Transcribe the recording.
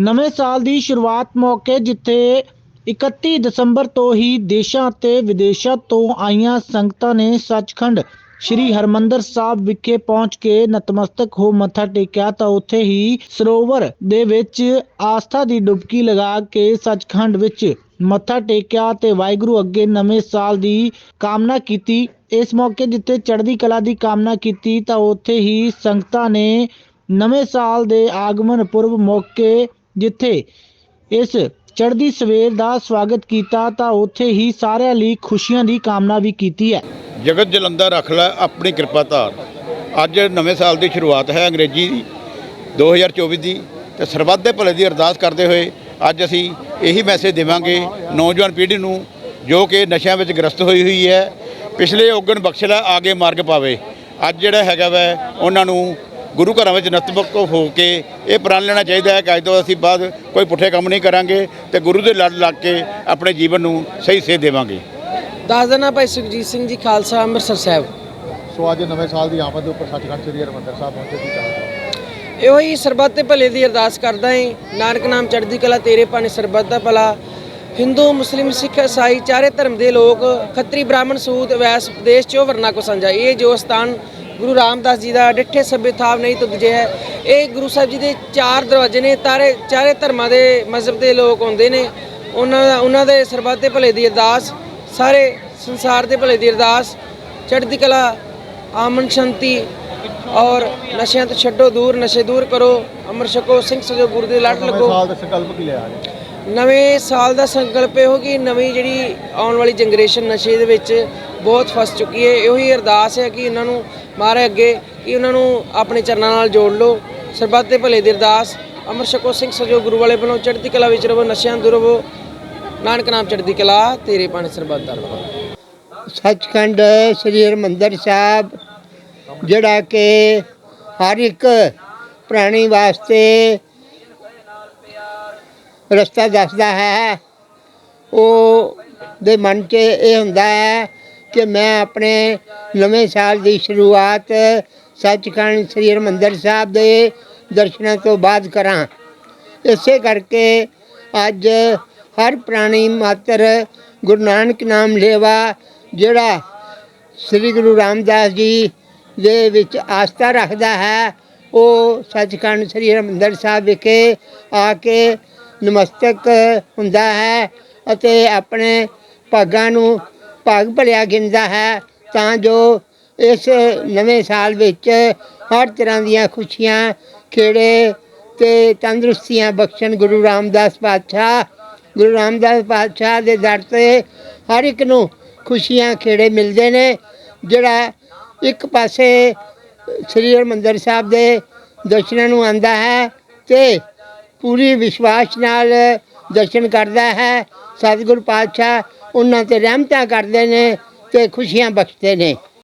ਨਵੇਂ ਸਾਲ ਦੀ ਸ਼ੁਰੂਆਤ ਮੌਕੇ ਜਿੱਥੇ 31 ਦਸੰਬਰ ਤੋਂ ਹੀ ਦੇਸ਼ਾਂ ਤੇ ਵਿਦੇਸ਼ਾਂ ਤੋਂ ਆਈਆਂ ਸੰਗਤਾਂ ਨੇ ਸੱਚਖੰਡ ਸ੍ਰੀ ਹਰਮੰਦਰ ਸਾਹਿਬ ਵਿਖੇ ਪਹੁੰਚ ਕੇ ਨਤਮਸਤਕ ਹੋ ਮੱਥਾ ਟੇਕਿਆ ਤਾਂ ਉੱਥੇ ਹੀ ਸਰੋਵਰ ਦੇ ਵਿੱਚ ਆਸਥਾ ਦੀ ਡੁਬਕੀ ਲਗਾ ਕੇ ਸੱਚਖੰਡ ਵਿੱਚ ਮੱਥਾ ਟੇਕਿਆ ਤੇ ਵਾਹਿਗੁਰੂ ਅੱਗੇ ਨਵੇਂ ਸਾਲ ਦੀ ਕਾਮਨਾ ਕੀਤੀ। ਇਸ ਮੌਕੇ ਜਿੱਥੇ ਚੜ੍ਹਦੀ ਕਲਾ ਦੀ ਕਾਮਨਾ ਕੀਤੀ ਤਾਂ ਉੱਥੇ ਹੀ ਸੰਗਤਾਂ ਨੇ ਨਵੇਂ ਸਾਲ ਦੇ ਆਗਮਨ ਪੁਰਬ ਮੌਕੇ ਜਿੱਥੇ ਇਸ ਚੜ੍ਹਦੀ ਸਵੇਰ ਦਾ ਸਵਾਗਤ ਕੀਤਾ, ਤਾਂ ਉੱਥੇ ਹੀ ਸਾਰਿਆਂ ਲਈ ਖੁਸ਼ੀਆਂ ਦੀ ਕਾਮਨਾ ਵੀ ਕੀਤੀ ਹੈ। ਜਗਤ ਜਲੰਧਰ ਰੱਖ ਲੈ ਆਪਣੀ ਕਿਰਪਾ ਧਾਰ। ਅੱਜ ਨਵੇਂ ਸਾਲ ਦੀ ਸ਼ੁਰੂਆਤ ਹੈ ਅੰਗਰੇਜ਼ੀ ਦੀ 2024 ਦੀ, ਤੇ ਸਰਬੱਤ ਦੇ ਭਲੇ ਦੀ ਅਰਦਾਸ ਕਰਦੇ ਹੋਏ ਅੱਜ ਅਸੀਂ ਇਹੀ ਮੈਸੇਜ ਦੇਵਾਂਗੇ ਨੌਜਵਾਨ ਪੀੜ੍ਹੀ ਨੂੰ, ਜੋ ਕਿ ਨਸ਼ਿਆਂ ਵਿੱਚ ਗ੍ਰਸਤ ਹੋਈ ਹੋਈ ਹੈ। ਪਿਛਲੇ ਔਗਣ ਬਖਸ਼ ਲੈ ਆਗੇ ਮਾਰਗ ਪਾਵੇ। ਅੱਜ ਜਿਹੜਾ ਹੈਗਾ ਵੈ, ਉਹਨਾਂ ਨੂੰ ਗੁਰੂ ਘਰਾਂ ਵਿੱਚ ਨਤਮਕ ਹੋ ਕੇ ਇਹ ਪ੍ਰਣ ਲੈਣਾ ਚਾਹੀਦਾ ਹੈ ਕਿ ਅੱਜ ਤੋਂ ਅਸੀਂ ਬਾਅਦ ਕੋਈ ਪੁੱਠੇ ਕੰਮ ਨਹੀਂ ਕਰਾਂਗੇ ਤੇ ਗੁਰੂ ਦੇ ਲੜ ਲੱਗ ਕੇ ਆਪਣੇ ਜੀਵਨ ਨੂੰ ਸਹੀ ਸੇਧ ਦੇਵਾਂਗੇ। ਦੱਸ ਦੇਣਾ ਭਾਈ ਸੁਖਜੀਤ ਸਿੰਘ ਜੀ ਖਾਲਸਾ ਅੰਮ੍ਰਿਤਸਰ ਸਾਹਿਬ। ਸੋ ਅੱਜ ਨਵੇਂ ਸਾਲ ਦੀ ਆਮਦ ਦੇ ਉੱਪਰ ਸੱਚਖੰਡ ਸ੍ਰੀ ਹਰਿਮੰਦਰ ਸਾਹਿਬ ਪਹੁੰਚੇ ਕੀ ਚਾਹੁੰਦੇ ਇਹੋ ਹੀ ਸਰਬੱਤ ਦੇ ਭਲੇ ਦੀ ਅਰਦਾਸ ਕਰਦਾ ਏ ਨਾਨਕ ਨਾਮ ਚੜ੍ਹਦੀ ਕਲਾ ਤੇਰੇ ਪਾਣੇ ਸਰਬੱਤ ਦਾ ਭਲਾ। ਹਿੰਦੂ ਮੁਸਲਿਮ ਸਿੱਖ ਈਸਾਈ ਚਾਰੇ ਧਰਮ ਦੇ ਲੋਕ ਖੱਤਰੀ ਬ੍ਰਾਹਮਣ ਸੂਦ ਵੈਸ ਦੇਸ਼ ਚੋ ਵਰਨਾ ਕੋ ਸੰਜਾ ਇਹ ਜੋ ਸਥਾਨ ਗੁਰੂ ਰਾਮਦਾਸ ਜੀ ਦਾ ਡਿੱਠੇ ਸਭੇ ਥਾਵ ਨਹੀਂ ਤੁਜੇ ਹੈ। ਇਹ ਗੁਰੂ ਸਾਹਿਬ ਜੀ ਦੇ ਚਾਰ ਦਰਵਾਜ਼ੇ ਨੇ ਤਾਰੇ ਚਾਰੇ ਧਰਮਾਂ ਦੇ ਮਜ਼ਹਬ ਦੇ ਲੋਕ ਆਉਂਦੇ ਨੇ। ਉਹਨਾਂ ਦਾ ਉਹਨਾਂ ਦੇ ਸਰਬੱਤ ਦੇ ਭਲੇ ਦੀ ਅਰਦਾਸ ਸਾਰੇ ਸੰਸਾਰ ਦੇ ਭਲੇ ਦੀ ਅਰਦਾਸ ਚੜ੍ਹਦੀ ਕਲਾ ਆਮਨ ਸ਼ਾਂਤੀ ਔਰ ਨਸ਼ਿਆਂ ਤੋਂ ਛੱਡੋ ਦੂਰ ਨਸ਼ੇ ਦੂਰ ਕਰੋ ਅਮਰ ਛਕੋ ਸਿੰਘ ਸਜੋ ਗੁਰੂ ਦੇ ਲੜ ਲੱਗੋ। ਸਾਲ ਦਾ ਸੰਕਲਪ ਕੀ ਲਿਆ ਜੀ ਨਵੇਂ ਸਾਲ ਦਾ ਸੰਕਲਪ ਇਹੋ ਕਿ ਨਵੀਂ ਜਿਹੜੀ ਆਉਣ ਵਾਲੀ ਜਨਰੇਸ਼ਨ ਨਸ਼ੇ ਦੇ ਵਿੱਚ ਬਹੁਤ ਫਸ ਚੁੱਕੀ ਹੈ। ਇਹੀ ਅਰਦਾਸ ਹੈ ਕਿ ਇਹਨਾਂ ਨੂੰ ਮਾਰੇ ਅੱਗੇ ਕਿ ਉਹਨਾਂ ਨੂੰ ਆਪਣੇ ਚਰਨਾਂ ਨਾਲ ਜੋੜ ਲਓ। ਸਰਬੱਤ ਦੇ ਭਲੇ ਦੀ ਅਰਦਾਸ। ਅਮਰ ਛਕੋ ਸਿੰਘ ਸਜੋ ਗੁਰੂ ਵਾਲੇ ਵੱਲੋਂ ਚੜ੍ਹਦੀ ਕਲਾ ਵਿੱਚ ਰਵੋ ਨਸ਼ਿਆਂ ਤੋਂ ਦੂਰ ਰਹੋ। ਨਾਨਕ ਨਾਮ ਚੜ੍ਹਦੀ ਕਲਾ, ਤੇਰੇ ਪਾਣੀ ਸਰਬੱਤ ਦਾ ਰਹੋ ਸੱਚਖੰਡ ਸ੍ਰੀ ਹਰਿਮੰਦਰ ਸਾਹਿਬ, ਜਿਹੜਾ ਕਿ ਹਰ ਇੱਕ ਪ੍ਰਾਣੀ ਵਾਸਤੇ ਰਸਤਾ ਦੱਸਦਾ ਹੈ, ਉਹ ਦੇ ਮਨ 'ਚ ਇਹ ਹੁੰਦਾ ਹੈ ਕਿ ਮੈਂ ਆਪਣੇ ਨਵੇਂ ਸਾਲ ਦੀ ਸ਼ੁਰੂਆਤ ਸੱਚਖੰਡ ਸ੍ਰੀ ਹਰਿਮੰਦਰ ਸਾਹਿਬ ਦੇ ਦਰਸ਼ਨਾਂ ਤੋਂ ਬਾਅਦ ਕਰਾਂ। ਇਸੇ ਕਰਕੇ ਅੱਜ ਹਰ ਪ੍ਰਾਣੀ ਮਾਤਰ ਗੁਰੂ ਨਾਨਕ ਨਾਮ ਲੇਵਾ, ਜਿਹੜਾ ਸ੍ਰੀ ਗੁਰੂ ਰਾਮਦਾਸ ਜੀ ਦੇ ਵਿੱਚ ਆਸਥਾ ਰੱਖਦਾ ਹੈ, ਉਹ ਸੱਚਖੰਡ ਸ੍ਰੀ ਹਰਿਮੰਦਰ ਸਾਹਿਬ ਵਿਖੇ ਆ ਕੇ ਨਮਸਤਕ ਹੁੰਦਾ ਹੈ ਅਤੇ ਆਪਣੇ ਭਾਗਾਂ ਨੂੰ ਭਾਗ ਭਲਿਆ ਗਿਣਦਾ ਹੈ, ਤਾਂ ਜੋ ਇਸ ਨਵੇਂ ਸਾਲ ਵਿੱਚ ਹਰ ਤਰ੍ਹਾਂ ਦੀਆਂ ਖੁਸ਼ੀਆਂ, ਖੇੜੇ ਤੇ ਤੰਦਰੁਸਤੀਆਂ ਬਖਸ਼ਣ ਗੁਰੂ ਰਾਮਦਾਸ ਪਾਤਸ਼ਾਹ। ਗੁਰੂ ਰਾਮਦਾਸ ਪਾਤਸ਼ਾਹ ਦੇ ਦਰ ਤੇ ਹਰ ਇੱਕ ਨੂੰ ਖੁਸ਼ੀਆਂ, ਖੇੜੇ ਮਿਲਦੇ ਨੇ, ਜਿਹੜਾ ਇੱਕ ਪਾਸੇ ਸ੍ਰੀ ਹਰਿਮੰਦਰ ਸਾਹਿਬ ਦੇ ਦਰਸ਼ਨਾਂ ਨੂੰ ਆਂਦਾ ਹੈ ਤੇ ਪੂਰੀ ਵਿਸ਼ਵਾਸ ਨਾਲ ਦਰਸ਼ਨ ਕਰਦਾ ਹੈ। ਸਤਿਗੁਰ ਪਾਤਸ਼ਾਹ ਉਹਨਾਂ ਤੇ ਰਹਿਮਤਾਂ ਕਰਦੇ ਨੇ ਤੇ ਖੁਸ਼ੀਆਂ ਬਖਸ਼ਦੇ ਨੇ।